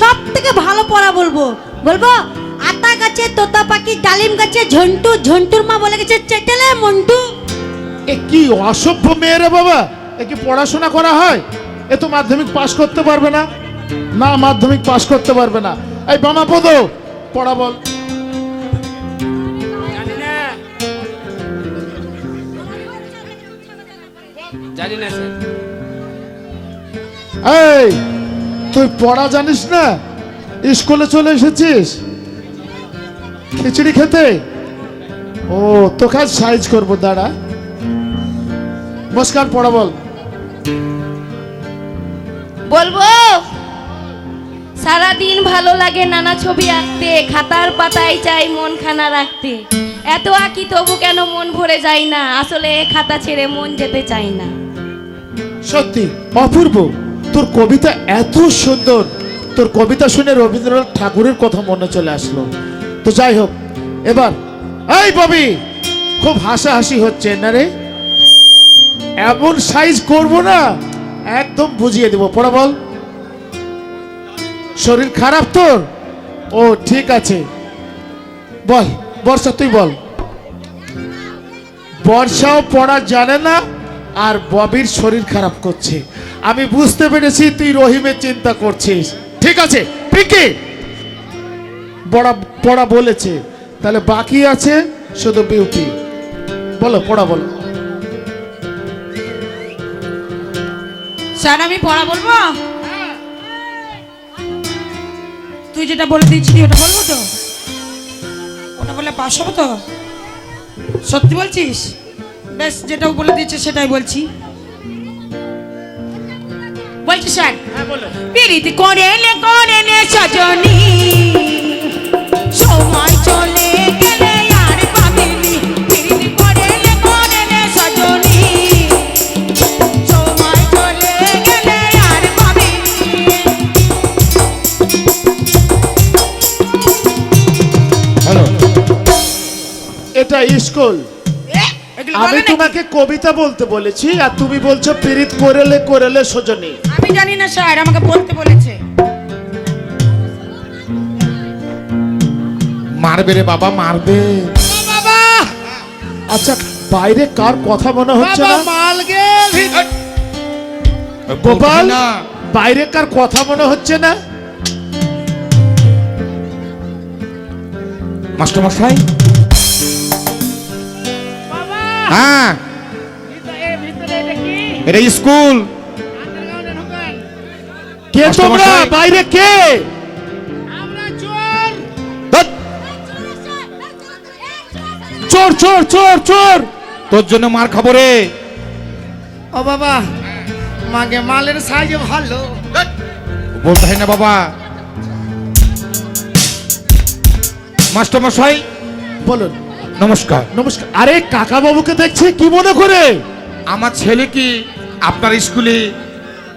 সব থেকে ভালো পড়া বলব? বলব আতা গাছে তোতা পাখি ডালিম গাছে ঝন্টু ঝন্টুর মা বলে গেছে চেটেলে মন্টু। এ কি অসভ্য মেয়ে রে বাবা? এ কি পড়াশোনা করা হয়? এ তো মাধ্যমিক পাশ করতে পারবে না। না মাধ্যমিক পাশ করতে পারবে না। এই বামাপদ পড়া বল। জানি না। এই তুই পড়া জানিস না? স্কুলে চলে এসেছিস? খিচুড়ি খেতে? ও তোকে আজ সাইজ করব দাঁড়া। মুস্কান পড়া বল। বলব? সারাদিন ভালো লাগে নানা ছবি আঁকতে খাতার পাতায় চাই মন খানা রাখতে। এত আঁকি তবু কেন মন ভরে যায় না? আসলে খাতা ছেড়ে মন যেতে চায় না। সত্যি অপূর্ব। তোর কবিতা এত সুন্দর। তোর কবিতা শুনে রবীন্দ্রনাথ ঠাকুরের কথা মনে চলে আসলো। তো যাই হোক, এবার, এই ববি, খুব হাসাহাসি হচ্ছে, না রে? এমন সাইজ করব না, একদম বুঝিয়ে দেবো। পড়া বল। শরীর খারাপ তোর? ও, ঠিক আছে। বল, বর্ষা, তুই বল। বর্ষাও পড়া জানে না, আর ববির শরীর খারাপ করছে। আমি বুঝতে পেরেছি, তুই রহিমের চিন্তা করছিস। ঠিক আছে? পিকে পড়া পড়া বলেছে। তাহলে বাকি আছে শুধু বিউটি বলো, পড়া বলো। স্যার, আমি পড়া বলব? তুই যেটা বলে দিয়েছিলি, ওটা বলব তো? ওটা বলে পাস হব তো? সত্যি বলছিস? বেশ যেটা বলে দিচ্ছে সেটাই বলছি। বলছি স্যার পিরিতি করে নে করে নে সজনী। সময় চলে গেলে আর পাবিনি। পিরিতি করে নে করে নে সজনী। সময় চলে গেলে আর পাবিনি। হ্যালো। এটা স্কুল। আমি তোমাকে কবিতা বলতে বলেছি আর তুমি বলছো পিরিত করেলে করেলে সজনী। আমি জানি না স্যার আমাকে বলতে বলেছে। মারবে রে বাবা মারবে। বাবা! আচ্ছা বাইরে কার কথা মনে হচ্ছে না? মাল গেল। গোপাল বাইরে কার কথা মনে হচ্ছে না? মাস্টার মশাই হ্যাঁ। এটা স্কুল। কে তোমরা? বাইরে কে? চোর! চোর চোর চোর তোর জন্য মার খাব রে। ও বাবা মাগে মালের সাইজ ভালো। বলতে হয় না বাবা। মাস্টার মশাই বলুন। নমস্কার। নমস্কার। আরে কাকা বাবুকে দেখছে কি মনে করে? আমার ছেলে কি আপনার স্কুলে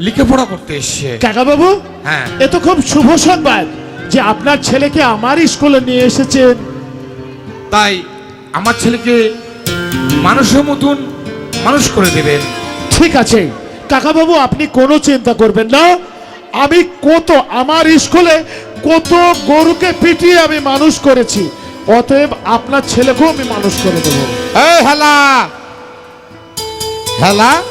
লেখাপড়া করতে এসছে। কাকা বাবু হ্যাঁ। এ তো খুব শুভ সংবাদ যে আপনার ছেলেকে আমার স্কুলে নিয়ে এসেছেন। তাই আমার ছেলেকে মানুষের মতন মানুষ করে দেবেন। ঠিক আছে। কাকা বাবু আপনি কোনো চিন্তা করবেন না। আমি কত আমার স্কুলে কত গরুকে পিটিয়ে আমি মানুষ করেছি। অতএব আপনার ছেলেকেও আমি মানুষ করে দেবো। এই হেলা! হেলা!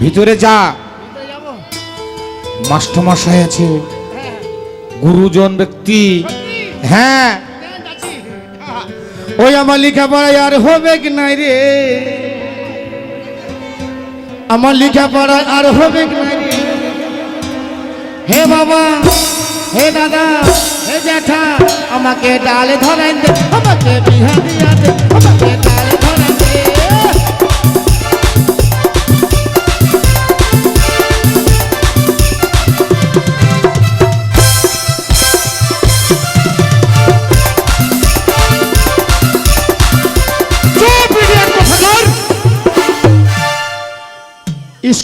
ভিতরে যা। মাস্টার মশাই আছে। গুরুজন ব্যক্তি। হ্যাঁ। ওই আমার লেখাপড়া আর হবে কি নাই রে? আমার লেখাপড়া আর হবে কি নাই রে? হে বাবা হে দাদা হে জ্যাঠা আমাকে ডালে ধরাই দে। আমাকে বিহা দিয়া দে।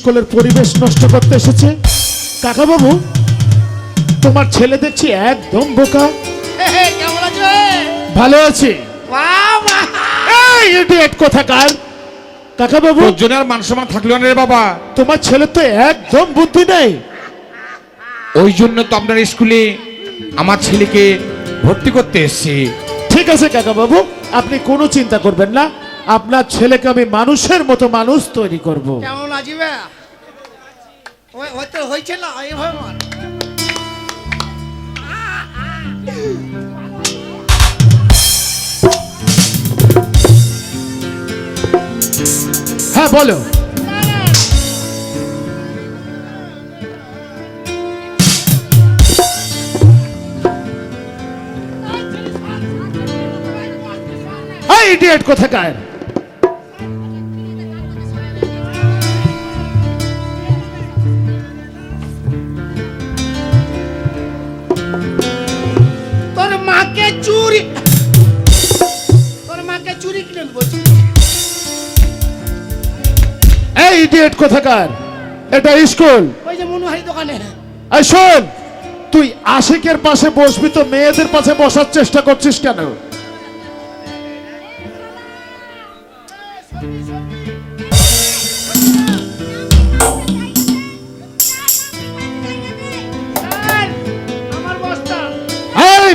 স্কুলের পরিবেশ নষ্ট করতে এসেছে। কাকা বাবু তোমার ছেলে দেখছি একদম বোকা। কেমন আছো? ভালো আছে। কোথাকার? তোর মান সম্মান থাকল না রে বাবা। তোমার ছেলে তো একদম বুদ্ধি নেই। ওই জন্য তো আপনার স্কুলে আমার ছেলেকে ভর্তি করতে এসেছি। ঠিক আছে কাকা বাবু আপনি কোনো চিন্তা করবেন না। আপনার ছেলেকে আমি মানুষের মতো মানুষ তৈরি করব। কেমন আজিবে? হয়েছে না। হ্যাঁ বলো। ইডিয়েট কোথাকার? কোথাকার এটা স্কুল। ওই যে মনোহারি দোকানে। এই শোন তুই আশিকের পাশে বসবি তো মেয়েদের পাশে বসার চেষ্টা করছিস কেন?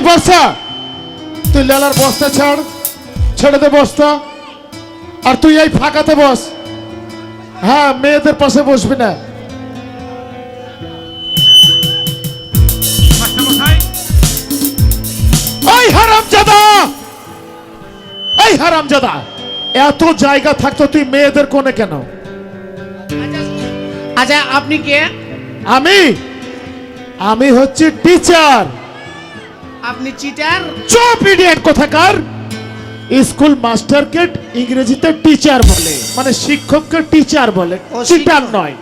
বস্তা! তুই লেলার বস্তা ছাড়। ছেড়ে দে বস্তা। আর তুই এই ফাঁকাতে বস। হ্যাঁ মেয়েদের পাশে বসবি না। এই হারামজাদা! এই হারামজাদা! এত জায়গা থাকতো তুই মেয়েদের কোণে কেন? আচ্ছা আপনি কে? আমি? আমি হচ্ছে টিচার আপনি চিটার চুপ ইডিয়েট কোথাকার? স্কুল মাস্টারকে ইংরেজিতে টিচার বলে মানে শিক্ষককে টিচার বলে চিটার নয়।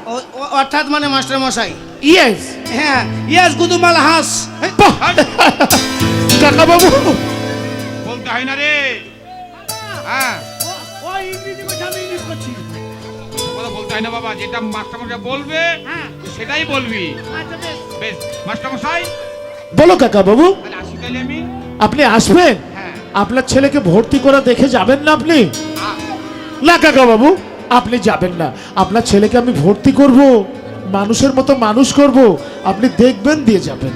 অর্থাৎ মানে মাস্টার মশাই ইয়েস হ্যাঁ ইয়েস গুদুমাল হাস। কাকা বাবু বলতে হয় না রে। হ্যাঁ। ওই ইংরেজি কথা আমি ইংলিশ করছি কথা বলতে হয় না বাবা যেটা মাস্টারমশাই বলবে সেটাই বলবি। আচ্ছা বেশ। বেশ মাস্টারমশাই। বলো কাকা বাবু আসি তাহলে আমি। আপনি আসবেন? হ্যাঁ আপনার ছেলেকে ভর্তি করা দেখে যাবেন না আপনি? না কাকা বাবু আপনি যাবেন না। আপনার ছেলেকে আমি ভর্তি করব মানুষের মতো মানুষ করব আপনি দেখবেন দিয়ে যাবেন।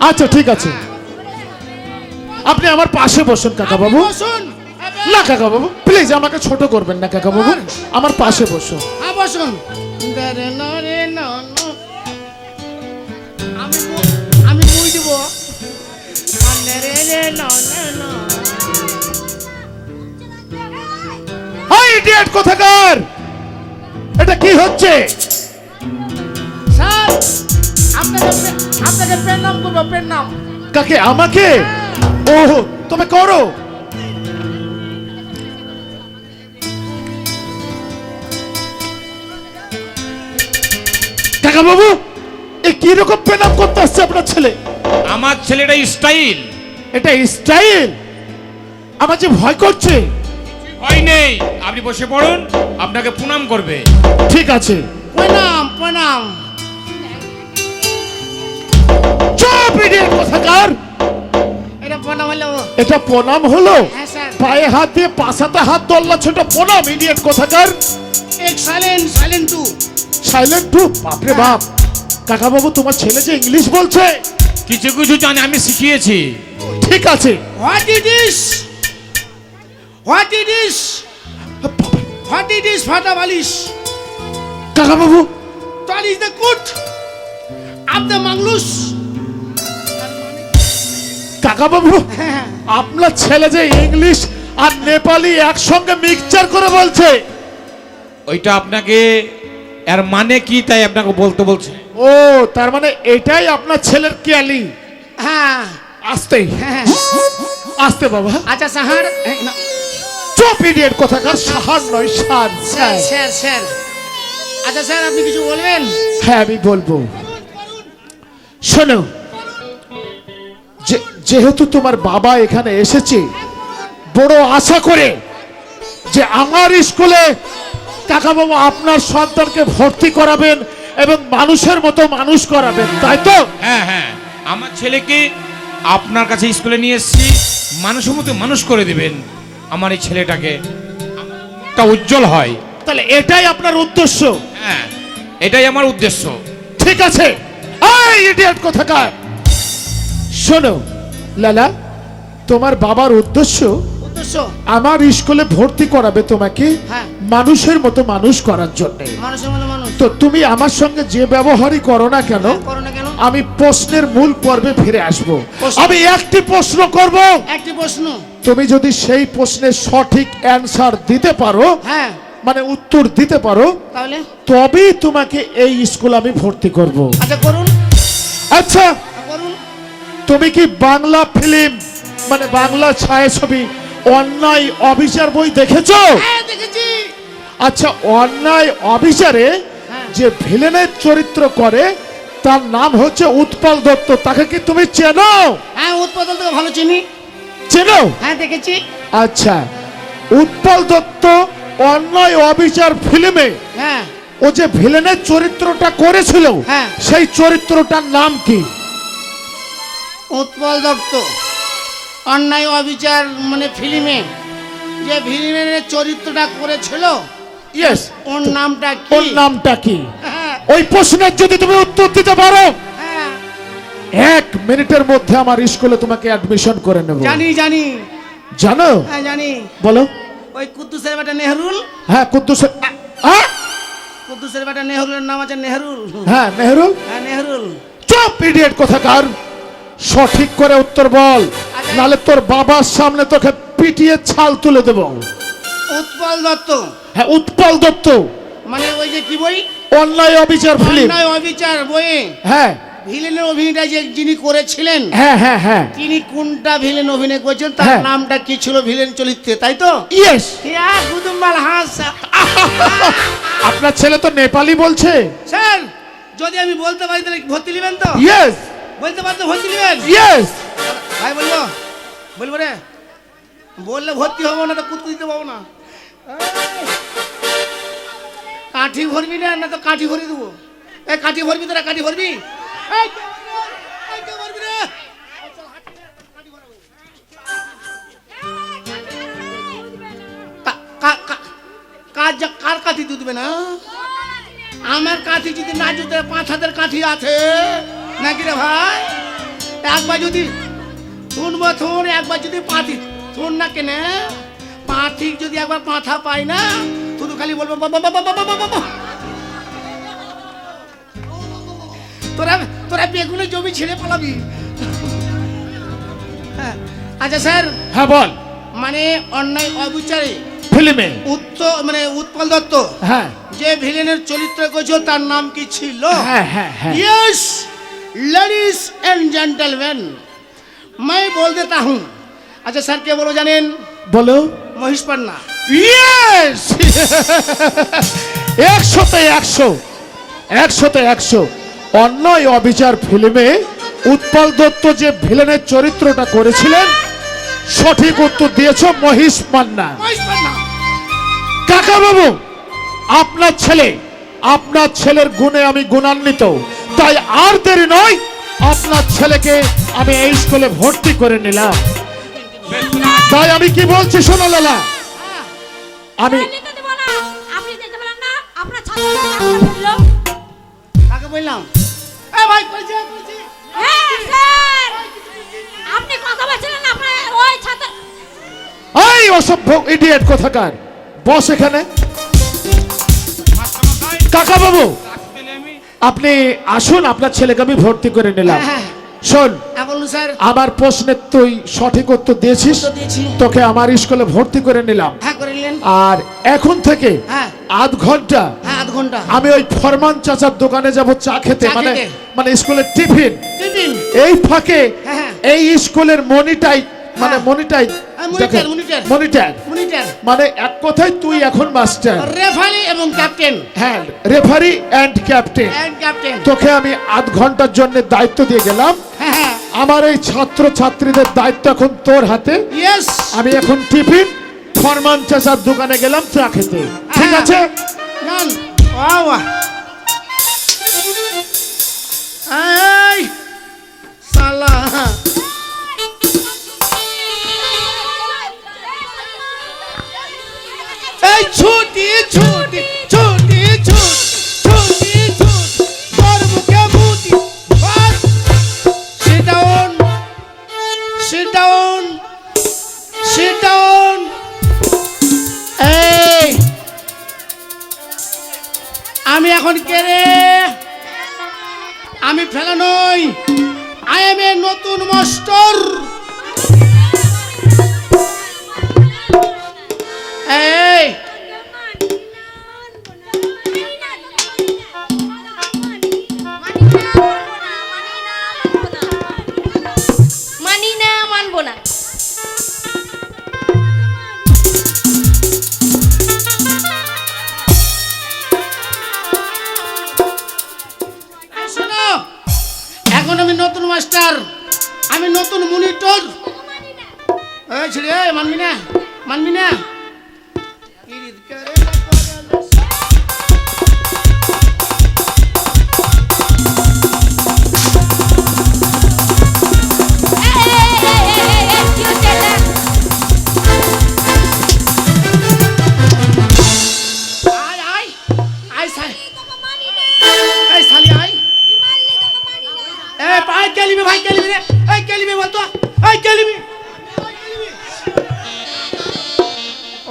আচ্ছা ঠিক আছে। আপনি আমার পাশে বসুন কাকা বাবু। না কাকা বাবু প্লিজ আমাকে ছোট করবেন না কাকা বাবু। আমার পাশে বসুন। হ্যাঁ বসুন। আমি আমি মুই দিব। হাই ইডিয়েট কোথাকার? এটা কি হচ্ছে? স্যার আপনাকে পে- আপনাকে পেন নাম করব পেন নাম। কাকে? আমাকে? ও তুমি করো। কাকা বাবু এ কি রকম পেনাম করতে আসছে আপনার ছেলে? আমার ছেলেটা স্টাইল এটা স্টাইল। আমার যে ভয় করছে। ভয় নেই। আপনি বসে পড়ুন আপনাকে প্রণাম করবে। ঠিক আছে। প্রণাম প্রণাম। চুপ ইডিয়েট কোথাকার। এটা প্রণাম হলো। এটা প্রণাম হলো। হ্যাঁ পায়ে হাত দিয়ে পাশাতে হাত দল্লা ছোট প্রণাম ইডিয়েট কোথাকার। এক silent silent two silent two বাপরে বাপ। কাকা বাবু তোমার ছেলে যে ইংলিশ বলছে। কিছু কিছু জানি আমি শিখিয়েছি। ঠিক আছে। What it is what it is what it is ফাটা বালিশ কাকা বাবু What is the good of the manglus? কাকা বাবু আপনার ছেলে যে ইংলিশ আর নেপালি একসঙ্গে মিক্সচার করে বলছে। ওইটা আপনাকে এর মানে কি তাই আপনাকে বলতে বলছে? ও তার মানে এটাই আপনার ছেলের কেয়ালি। হ্যাঁ। আসতে। হ্যাঁ আসতে বাবা। আচ্ছা সাহার। না, চপ ইডিয়েট কোথাকার সাহার নয় সার স্যার স্যার। Sir sir. আচ্ছা স্যার আপনি কিছু বলবেন? হ্যাঁ আমি বলব। শোনো যে- যেহেতু তোমার বাবা এখানে এসেছে বড় আশা করে যে আমার স্কুলে কাকাবাবু আপনার সন্তানকে ভর্তি করাবেন এবং মানুষের মতো মানুষ করাবেন তাই তো? হ্যাঁ হ্যাঁ। আমার ছেলেকে আপনার কাছে স্কুলে নিয়ে এসেছি। মানুষের মতো মানুষ করে দিবেন। আমার এই ছেলেটাকে। তা উজ্জ্বল হয়। তাহলে এটাই আপনার উদ্দেশ্য? হ্যাঁ এটাই আমার উদ্দেশ্য। ঠিক আছে। এই ইডিয়েট কোথাকার? শোনো লালা তোমার বাবার উদ্দেশ্য উদ্দেশ্য? আমার স্কুলে ভর্তি করাবে তোমাকে হ্যাঁ। মানুষের মতো মানুষ করার জন্য। মানুষের মতো মানুষ। তো তুমি আমার সঙ্গে যে ব্যবহারই করো না কেন করো না কেন? আমি প্রশ্নের মূল পর্বে ফিরে আসব। আমি একটি প্রশ্ন করব। একটি প্রশ্ন। তুমি যদি সেই প্রশ্নের সঠিক অ্যান্সার দিতে পারো হ্যাঁ। মানে উত্তর দিতে পারো তাহলে? তবেই তোমাকে এই স্কুল আমি ভর্তি করব। আচ্ছা করুন। আচ্ছা করুন। তুমি কি বাংলা ফিল্ম মানে বাংলা ছায়াছবি অন্যায় অবিচার বই দেখেছ? হ্যাঁ দেখেছি। আচ্ছা অন্যায় অবিচারে হ্যাঁ। যে ভিলেনের চরিত্র করে তার নাম হচ্ছে উৎপল দত্ত। তাকে কি তুমি চেনো? হ্যাঁ উৎপাদন থেকে ভালো চিনি। চেনো? হ্যাঁ দেখেছি। আচ্ছা। উৎপল দত্ত অন্যায় অবিচার ফিল্মে হ্যাঁ। ও যে ভিলেনের চরিত্রটা করেছিল হ্যাঁ। সেই চরিত্রটার নাম কি? উৎপল দত্ত অন্যায় অবিচার মানে ফিল্মে যে ফিল্মের চরিত্রটা করেছিল ইয়েস ওর নামটা কি? ওর নামটা কি? হ্যাঁ। ওই প্রশ্নের যদি তুমি উত্তর দিতে পারো হ্যাঁ। এক মিনিটের মধ্যে আমার স্কুলে তোমাকে অ্যাডমিশন করে নেব। জানি জানি। জানো? হ্যাঁ জানি। বলো। ওই কুদ্দুসের বেটা নেহরুল। হ্যাঁ কুদ্দুস হ্যাঁ কুদ্দুসের বেটা নেহরুলের নাম আছে নেহরুল। হ্যাঁ নেহরু হ্যাঁ নেহরুল। চুপ ইডিয়েট কোথাকার। সঠিক করে উত্তর বল। নালে তোর বাবার সামনে তোকে পিটিয়ে ছাল তুলে দেব। উৎপল দত্ত। হ্যাঁ উৎপল দত্ত। মানে ওই যে কি বই? অন্যায় অবিচার ফিল্ম। অন্যায় অবিচার বইয়ে হ্যাঁ। ভিলেনের অভিনয়টা যে যিনি করেছিলেন হ্যাঁ হ্যাঁ হ্যাঁ। তিনি কোনটা ভিলেন অভিনয় করেছেন তার হ্যাঁ। নামটা কি ছিল ভিলেন চরিত্রে তাই তো? ইয়েস ইয়া, গুদুম্বাল হাস? আপনার ছেলে তো নেপালি বলছে। স্যার যদি আমি বলতে পারি তাহলে ভর্তি নেবেন তো? ইয়েস বলতে পারতো ভর্তি নেবেন? ইয়েস ভাই বলব? বলব রে? বললে ভর্তি হব না তো কুতু দিতে পাবো না। কাঠি ভরবি না না তো কাঠি ভরে দেবো। এই কাঠি ভরবি তোরা কাঠি ভরবি? এই, রে? এই, কে ভরবি রে? কা- কা- কা- কার কাঠি দুধবে না? আমার কাঠি যদি না জুতে পাঁচ হাতের কাঠি আছে। নাকি রে ভাই? একবার যদি শুনব শুন একবার যদি পাথি শুন না কেনে পাথি যদি একবার পাথা পাই না শুধু খালি বলবো বাবা বাবা বাবা বাবা বাবা তোরা তোরা বেগুনের জমি ছেড়ে পালাবি হ্যাঁ, আচ্ছা স্যার হ্যাঁ বল মানে অন্যায় অবিচারে ফিল্মে উত্ত মানে উৎপল দত্ত হ্যাঁ যে ভিলেনের চরিত্র করেছিল তার নাম কি ছিল হ্যাঁ হ্যাঁ হ্যাঁ यस लेडीज एंड जेंटलमैन मैं बोल देता हूँ अच्छा सर क्या बोलो জানেন বলো মহিষ পান্না ইয়েস একশোতে একশো একশোতে একশো। অন্যায় অবিচার ফিল্মে উৎপল দত্ত যে ভিলেনের চরিত্রটা করেছিলেন সঠিক উত্তর দিয়েছ মহিষ মান্না। মহিষ পান্না কাকা বাবু আপনার ছেলে আপনার ছেলের গুণে আমি গুণান্বিত। তাই আর দেরি নয় আপনার ছেলেকে আমি এই স্কুলে ভর্তি করে নিলাম। তাই আমি কি বলছি শোনো লালা? আমি আপনি যেতে পারেন না আপনার ছাত্র কাকে বললাম? এ ভাই কইছে কইছে হ্যাঁ স্যার! আপনি কথা বলছিলেন আপনার ওই ছাত্র এই অসভ্য ইডিয়েট কোথাকার? বস এখানে। কাকা বাবু আপনি আসুন আপনার ছেলেকে আমি ভর্তি করে নিলাম। হ্যাঁ। শোন হ্যাঁ স্যার। আমার প্রশ্নের তুই সঠিক উত্তর দিয়েছিস? তোকে আমার স্কুলে ভর্তি করে নিলাম। হ্যাঁ করে আর এখন থেকে হ্যাঁ। আধ ঘণ্টা হ্যাঁ আধ ঘণ্টা। আমি ওই ফরমান চাচার দোকানে যাব চা খেতে মানে মানে স্কুলের টিফিন। এই ফাঁকে হ্যাঁ। এই স্কুলের মনিটাই মানে। মনিটাই মনিটর, মানে এক কথায় তুই এখন মাস্টার। রেফারি এবং ক্যাপ্টেন। হ্যাঁ রেফারি এন্ড ক্যাপ্টেন। তোকে আমি আধ ঘণ্টার জন্য দায়িত্ব দিয়ে গেলাম। আমার এই ছাত্র ছাত্রীদের দায়িত্ব এখন তোর হাতে। আমি এখন টিফিন। ফরমান চাষার দোকানে গেলাম চা খেতে। ঠিক হ্যাঁ। আছে? সালা। এই ছুটি ছুটি ছুটি ছুটি। এখন কে রে? আমি ফেলা নই। আই এম এ নতুন মাস্টার এই বলতো এই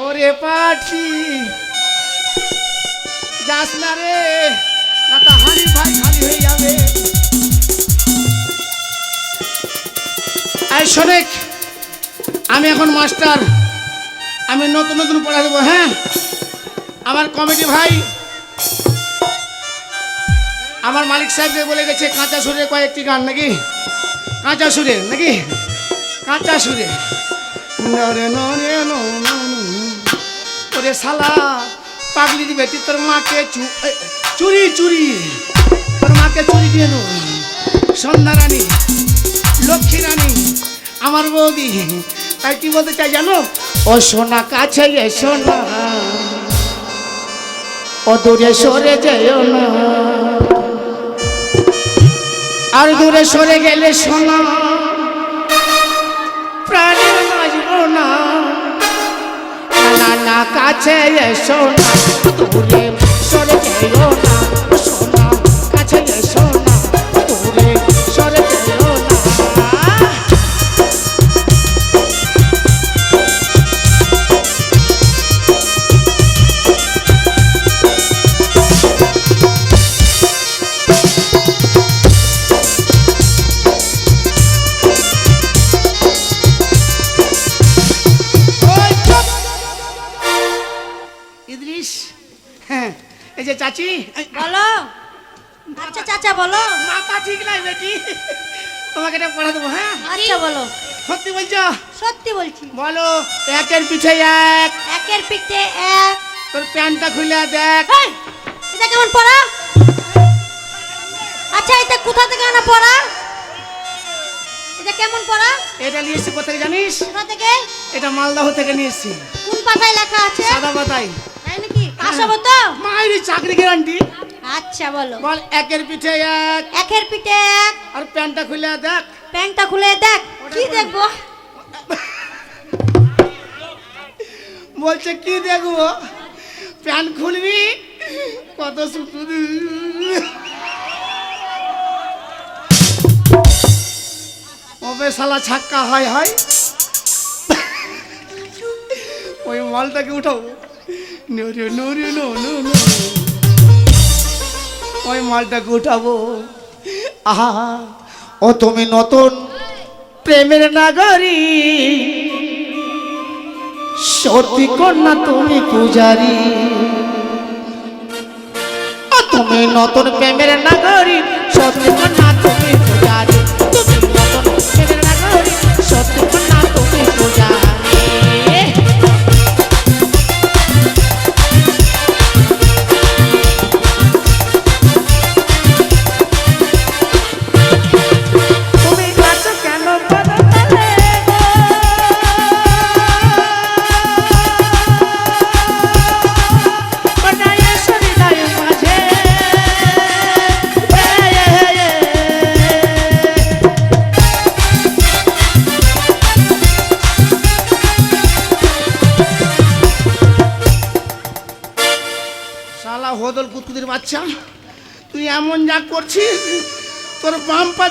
ওরে পাটি যাস না রে। না তো ভাই খালি হয়ে যাবে। শোনেক, আমি এখন মাস্টার। আমি নতুন নতুন পড়া দেবো হ্যাঁ? আমার কমিটি ভাই, আমার মালিক সাহেবকে বলে গেছে, কাঁচা সুরে কয়েকটি গান নাকি? কাঁচা সুরে নাকি? কাঁচা সুরে। নরে নরে নো নো নো। ওরে শালা পাগলি দিবে তুই তোর মাকে চুরি চুরি। তোর মাকে চুরি দিয়ে নো সন্ধ্যা রানী লক্ষ্মী রানী আমার বৌদি। তাই কি বলতে চাই জানো? ও সোনা কাছে এ সোনা ও দূরে সরে যেও না। আর দূরে সরে গেলে শোনা। প্রাণে বাজব না না কাছে এসো না। দূরে সরে গেল না, শোনা, কাছে এসো। তোমাকে এটা পড়া দেবো হ্যাঁ? আচ্ছা বলো। সত্যি বলছো? সত্যি বলছি। বলো একের পিঠে এক। একের পিঠে এক। তোর প্যান্টটা খুলে দেখ। এটা কেমন পড়া? আচ্ছা এটা কোথা থেকে আনা পড়া? এটা কেমন পড়া? এটা নিয়ে এসছি কোথায় জানিস? কোথা থেকে? এটা মালদাহ থেকে নিয়ে এসছি। কোন পাতায় লেখা আছে? সাদা পাতাই তাই নাকি? পাশাবো তো? মায়ের চাকরি গ্যারান্টি আচ্ছা বলো। বল একের পিঠে এক। একের পিঠে এক। আর প্যান্টটা খুলে দেখ। প্যান্টটা খুলে দেখ। কি দেখব? বলছে কি দেখব? প্যান্ট খুলবি? কত সুন্দর ওবে শালা ছাক্কা হয় হয়। ওই মালটাকে উঠাবো নরে নরে নো নো নো ওই মালটাকে উঠাবো। আহা, ও তুমি নতুন প্রেমের নাগরী। সত্যি কন্যা, তুমি পূজারি। তুমি নতুন প্রেমের নাগরী, সত্যি কন্যা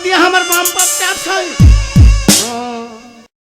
দিয়ে